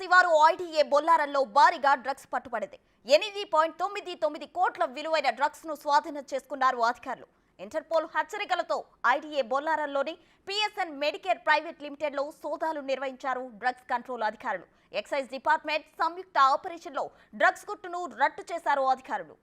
శివారు ఐటీఏ బొల్లారంలో భారీగా డ్రగ్స్ పట్టుబడింది. ఎనిమిది పాయింట్ తొమ్మిది తొమ్మిది కోట్ల విలువైన డ్రగ్స్ను స్వాధీనం చేసుకున్నారు అధికారులు. ఇంటర్పోల్ హెచ్చరికలతో ఐటీఏ బొల్లారంలోని పిఎస్ఎన్ మెడికేర్ ప్రైవేట్ లిమిటెడ్లో సోదాలు నిర్వహించారు డ్రగ్స్ కంట్రోల్ అధికారులు. ఎక్సైజ్ డిపార్ట్మెంట్ సంయుక్త ఆపరేషన్లో డ్రగ్స్ గుట్టును రట్టు చేశారు అధికారులు.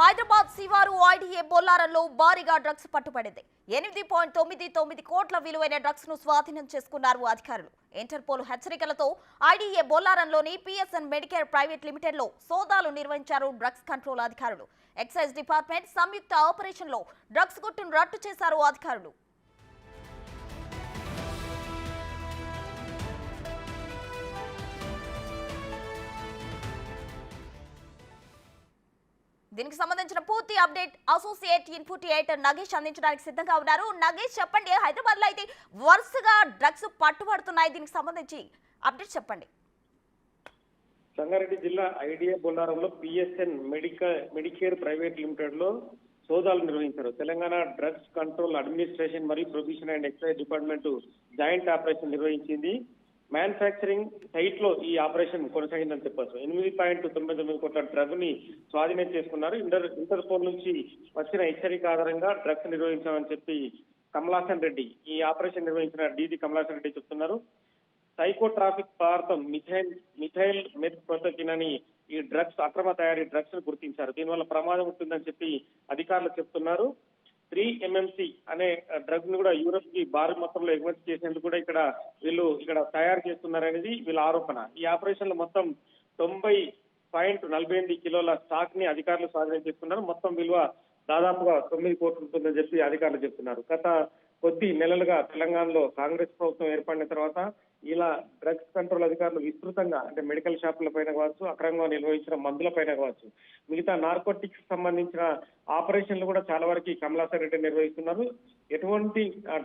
హైదరాబాద్ శివారు ఐడిఏ బొల్లారంలో భారీగా డ్రగ్స్ పట్టుబడింది. ఎనిమిది పాయింట్ తొమ్మిది తొమ్మిది కోట్ల విలువైన డ్రగ్స్ను స్వాధీనం చేసుకున్నారు అధికారులు. ఇంటర్పోల్ హెచ్చరికలతో ఐడీఏ బొల్లారంలోని పిఎస్ఎన్ మెడికేర్ ప్రైవేట్ లిమిటెడ్లో సోదాలు నిర్వహించారు డ్రగ్స్ కంట్రోల్ అధికారులు. ఎక్సైజ్ డిపార్ట్మెంట్ సంయుక్త ఆపరేషన్లో డ్రగ్స్ గుట్టును రట్టు చేశారు అధికారులు. దీనికి సంబంధించిన పూర్తి అప్డేట్ అసోసియేట్ ఇన్పుట్ నగేష్ అందించడానికి సిద్ధంగా ఉన్నారు. నగేష్ చెప్పండి హైదరాబాద్లో అయితే వరుసగా డ్రగ్స్ పట్టుబడుతున్నాయి. దీనికి సంబంధించి అప్డేట్ చెప్పండి. సంగారెడ్డి జిల్లా ఐడియా బొల్లారంలో పిఎస్ఎన్ మెడికల్ మెడికేర్ ప్రైవేట్ లిమిటెడ్లో సోదాలు నిర్వహించారు. తెలంగాణ డ్రగ్స్ కంట్రోల్ అడ్మినిస్ట్రేషన్ మరియు provision and excise department joint operation నిర్వహించింది. మ్యానుఫ్యాక్చరింగ్ సైట్లో ఈ ఆపరేషన్ కొనసాగిందని చెప్పొచ్చు. ఎనిమిది పాయింట్ తొమ్మిది తొమ్మిది కోట్ల డ్రగ్ని స్వాధీనం చేసుకున్నారు. ఇంటర్ ఇంటర్పోల్ నుంచి వచ్చిన హెచ్చరిక ఆధారంగా డ్రగ్స్ నిర్వహించామని చెప్పి కమలాసన్ రెడ్డి ఈ ఆపరేషన్ నిర్వహించిన డీజీ కమలాసన్ రెడ్డి చెప్తున్నారు. సైకో ట్రాఫిక్ పదార్థం మిథైల్ మిథైల్ మెథ్ప్రోటోకిన్ అని ఈ డ్రగ్స్ అక్రమ తయారీ డ్రగ్స్ను గుర్తించారు. దీనివల్ల ప్రమాదం ఉంటుందని చెప్పి అధికారులు చెప్తున్నారు. త్రీ ఎంఎంసి అనే డ్రగ్ను కూడా యూరప్కి భారీ మొత్తంలో ఎగుమతి చేసేందుకు కూడా ఇక్కడ వీళ్ళు ఇక్కడ తయారు చేస్తున్నారనేది వీళ్ళ ఆరోపణ. ఈ ఆపరేషన్లో మొత్తం తొంభై పాయింట్ నలభై ఎనిమిది కిలోల స్టాక్ని అధికారులు స్వాధీనం చేసుకున్నారు. మొత్తం విలువ దాదాపుగా తొమ్మిది కోట్లు ఉంటుందని చెప్పి అధికారులు చెప్తున్నారు. గత కొద్ది నెలలుగా తెలంగాణలో కాంగ్రెస్ ప్రభుత్వం ఏర్పడిన తర్వాత ఇలా డ్రగ్స్ కంట్రోల్ అధికారులు విస్తృతంగా అంటే మెడికల్ షాపుల పైన కావచ్చు అక్రమంగా నిర్వహించిన మందుల పైన కావచ్చు మిగతా నార్కోటిక్స్ సంబంధించిన ఆపరేషన్లు కూడా చాలా వరకు కమలాసర్ రెడ్డి నిర్వహిస్తున్నారు. ఎటువంటి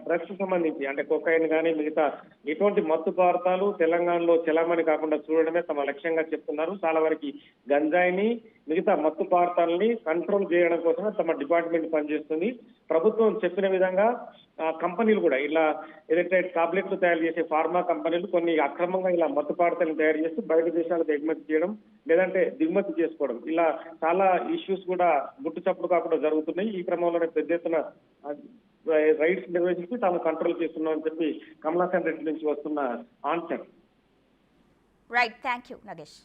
డ్రగ్స్ సంబంధించి అంటే కొకైన్ కానీ మిగతా ఎటువంటి మత్తు పదార్థాలు తెలంగాణలో చెలామణి కాకుండా చూడడమే తమ లక్ష్యంగా చెప్తున్నారు. చాలా వరకు గంజాయిని మిగతా మత్తు పదార్థాలని కంట్రోల్ చేయడం కోసమే తమ డిపార్ట్మెంట్ పనిచేస్తుంది. ప్రభుత్వం చెప్పిన విధంగా కంపెనీలు కూడా ఇలా ఏదైతే టాబ్లెట్లు తయారు చేసే ఫార్మా కంపెనీ కంపెనీలు కొన్ని అక్రమంగా ఇలా మత్తు తయారు చేసి బయట దేశాలకు ఎగుమతి చేయడం లేదంటే దిగుమతి చేసుకోవడం. ఇలా చాలా ఇష్యూస్ కూడా గుట్టు చప్పుడు కాకుండా జరుగుతున్నాయి. ఈ క్రమంలోనే పెద్ద ఎత్తున రైట్స్ నిర్వహించి తాము కంట్రోల్ చేస్తున్నామని చెప్పి కమలాసన్ రెడ్డి నుంచి వస్తున్న answer right thank you Nagesh